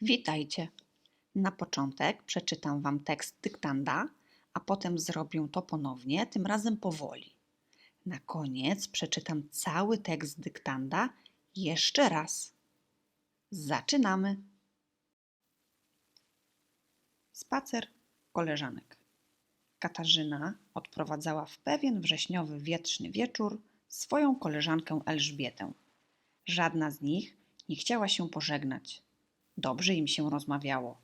Witajcie. Na początek przeczytam Wam tekst dyktanda, a potem zrobię to ponownie, tym razem powoli. Na koniec przeczytam cały tekst dyktanda jeszcze raz. Zaczynamy. Spacer koleżanek. Katarzyna odprowadzała w pewien wrześniowy wietrzny wieczór swoją koleżankę Elżbietę. Żadna z nich nie chciała się pożegnać. Dobrze im się rozmawiało.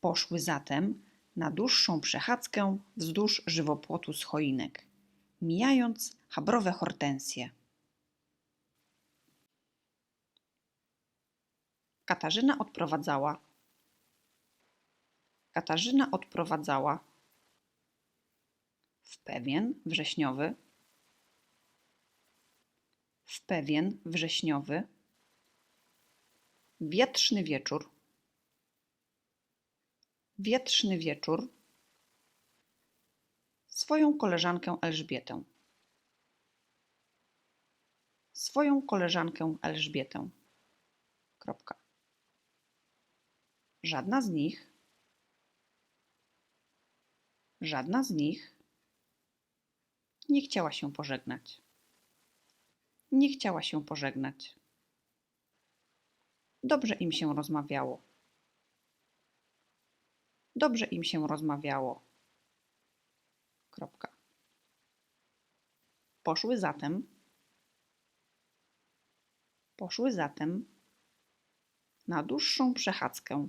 Poszły zatem na dłuższą przechadzkę wzdłuż żywopłotu z choinek, mijając habrowe hortensje. Katarzyna odprowadzała. Katarzyna odprowadzała w pewien wrześniowy, w pewien wrześniowy, wietrzny wieczór, wietrzny wieczór, swoją koleżankę Elżbietę, swoją koleżankę Elżbietę. Kropka. Żadna z nich, żadna z nich nie chciała się pożegnać. Nie chciała się pożegnać. Dobrze im się rozmawiało. Dobrze im się rozmawiało. Kropka. Poszły zatem. Poszły zatem na dłuższą przechadzkę.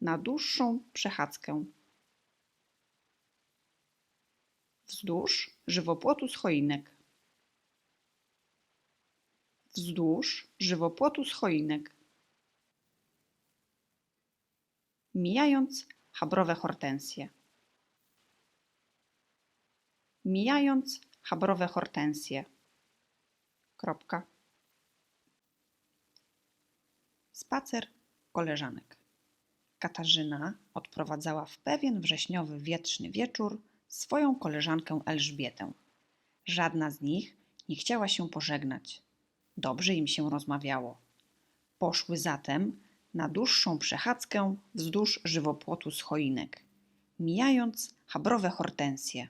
Na dłuższą przechadzkę. Wzdłuż żywopłotu z choinek wzdłuż żywopłotu z choinek. Mijając habrowe hortensje. Mijając habrowe hortensje. Kropka. Spacer koleżanek. Katarzyna odprowadzała w pewien wrześniowy wietrzny wieczór swoją koleżankę Elżbietę. Żadna z nich nie chciała się pożegnać. Dobrze im się rozmawiało. Poszły zatem na dłuższą przechadzkę wzdłuż żywopłotu z choinek, mijając habrowe hortensje.